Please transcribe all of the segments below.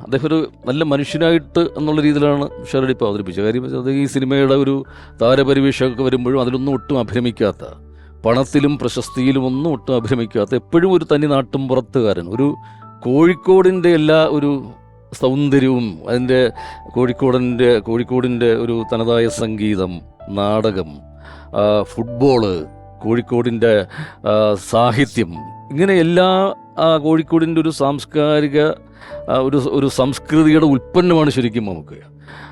അദ്ദേഹം ഒരു നല്ല മനുഷ്യനായിട്ട് എന്നുള്ള രീതിയിലാണ് ഷെറഡി ഇപ്പോൾ അവതരിപ്പിച്ചത്. കാര്യം അദ്ദേഹം ഈ സിനിമയുടെ ഒരു താരപരിവേഷമൊക്കെ വരുമ്പോഴും അതിലൊന്നും ഒട്ടും അഭിരമിക്കാത്ത പണത്തിലും പ്രശസ്തിയിലും ഒന്നും ഒട്ടും അഭിരമിക്കാത്ത എപ്പോഴും ഒരു തനി നാട്ടും പുറത്തുകാരൻ ഒരു കോഴിക്കോടിന്റെ എല്ലാ ഒരു സൗന്ദര്യവും അതിന്റെ കോഴിക്കോടിന്റെ കോഴിക്കോടിന്റെ ഒരു തനതായ സംഗീതം നാടകം ഫുട്ബോൾ കോഴിക്കോടിന്റെ സാഹിത്യം ഇങ്ങനെ എല്ലാ കോഴിക്കോടിന്റെ ഒരു സാംസ്കാരിക ഒരു ഒരു സംസ്കൃതിയുടെ ഉൽപ്പന്നമാണ് ശരിക്കും നമുക്ക്.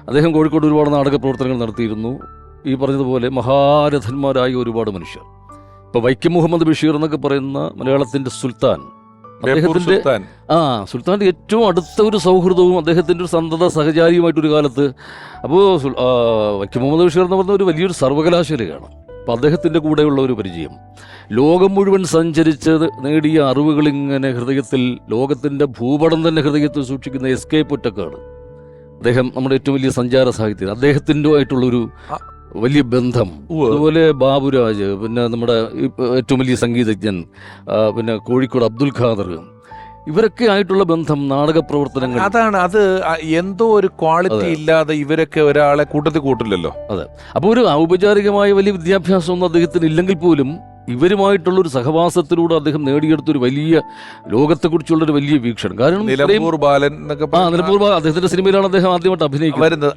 അദ്ദേഹം കോഴിക്കോട് ഒരുപാട് നാടക പ്രവർത്തനങ്ങൾ നടത്തിയിരുന്നു. ഈ പറഞ്ഞതുപോലെ മഹാരഥന്മാരായ ഒരുപാട് മനുഷ്യർ. ഇപ്പോൾ വൈക്കം മുഹമ്മദ് ബഷീർ എന്നൊക്കെ പറയുന്ന മലയാളത്തിന്റെ സുൽത്താൻ. അദ്ദേഹത്തിന്റെ ആ സുൽത്താന്റെ ഏറ്റവും അടുത്ത ഒരു സൗഹൃദവും അദ്ദേഹത്തിന്റെ ഒരു സന്തത സഹചാരിയുമായിട്ടൊരു കാലത്ത്. അപ്പോൾ വൈക്കം മുഹമ്മദ് ബഷീർ എന്ന് പറഞ്ഞ ഒരു വലിയൊരു സർവകലാശാലയാണ് അപ്പോൾ അദ്ദേഹത്തിന്റെ കൂടെയുള്ള ഒരു പരിചയം. ലോകം മുഴുവൻ സഞ്ചരിച്ചത് നേടിയ അറിവുകൾ ഇങ്ങനെ ഹൃദയത്തിൽ ലോകത്തിന്റെ ഭൂപടം തന്നെ ഹൃദയത്തിൽ സൂക്ഷിക്കുന്ന എസ് കെ പൊറ്റക്കാട് അദ്ദേഹം നമ്മുടെ ഏറ്റവും വലിയ സഞ്ചാര സാഹിത്യം അദ്ദേഹത്തിന്റെ ആയിട്ടുള്ളൊരു. വലിയ ബന്ധം. അതുപോലെ ബാബുരാജ് പിന്നെ നമ്മുടെ ഏറ്റവും വലിയ സംഗീതജ്ഞൻ പിന്നെ കോഴിക്കോട് അബ്ദുൽ ഖാദർ. ഇവരൊക്കെ ആയിട്ടുള്ള ബന്ധം നാടക പ്രവർത്തനങ്ങൾ. അതാണ് അത് എന്തോ ഒരു ക്വാളിറ്റി ഇല്ലാതെ ഇവരൊക്കെ ഒരാളെ കൂട്ടത്തിൽ കൂട്ടില്ലല്ലോ. അതെ. അപ്പോൾ ഒരു ഔപചാരികമായ വലിയ വിദ്യാഭ്യാസം ഒന്നും അദ്ദേഹത്തിന് ഇല്ലെങ്കിൽ പോലും ഇവരുമായിട്ടുള്ള ഒരു സഹവാസത്തിലൂടെ അദ്ദേഹം നേടിയെടുത്ത ഒരു വലിയ ലോകത്തെക്കുറിച്ചുള്ള ഒരു വലിയ വീക്ഷണം. കാരണം നിലമ്പൂർ ബാലൻ എന്നൊക്കെ ആ നിലമ്പൂർ ബാ- അദ്ദേഹത്തിന്റെ സിനിമയിലാണ് അദ്ദേഹം ആദ്യമായിട്ട് അഭിനയിക്കുന്നത്.